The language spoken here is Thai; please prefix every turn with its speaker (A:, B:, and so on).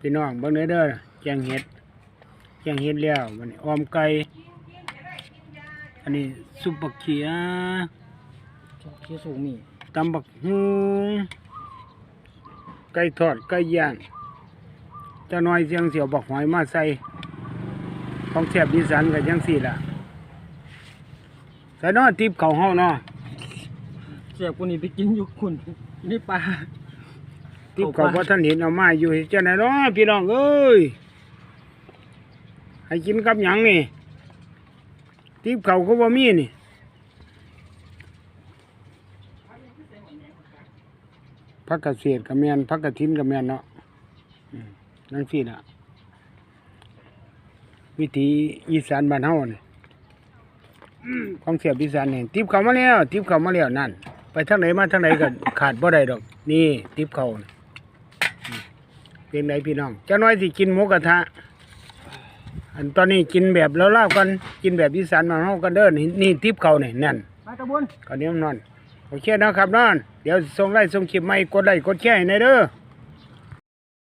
A: พี่น้องเบิ่งเด้อเด้อแกงเห็ดแกงเห็ดแล้ววันนี้ออมไก่อันนี้ซุปบักเขีย
B: เคี้ยวสูงมี
A: ตำบักฮุงไก่ทอดไก่ย่างเจ้าน้อยเสียงเสียวบักหอยมาใส่ของแซ่บอีสานก็จังซี่ล่ะใส่เนาะติบเข้าเฮาเนาะ
B: เสียบกูนี่ไปกินอยู่คุณนี่ปลา
A: ติบเขาบ่ทันเห็นเอามาอยู่เฮ็ดจังได๋เนาะพี่น้องเอ้ยให้กินกับหยังนี่ติบเข้าก็บ่มีนี่พักเกษตรกับแมนพักกระถินกับแมนเนาะนั่นสิล่ะวิถีอีสานบ้านเฮานี่อืมของเสียบอีสานนี่ติบเขามาแล้วติบเขามาแล้วนั่น ไปทางไหนมาทางไหนก็ขาดบ่ได้ดอก นี่ติบเขา เป็นไรพี่น้องเจ้าน้อยสิกินหมูกระทะ อันตอนนี้กินแบบแล้วเล่ากันกินแบบอีสานบ้านเฮากันเด้อนี่นี่ติบเข้านี่นั่น
B: มาตะบุญ
A: ก่อนนี้มันนอนโอเคนะครับนอน เดี๋ยวส่งไลน์ส่งคลิปใหม่กดไลค์กดแชร์ให้หน่อยเด้อ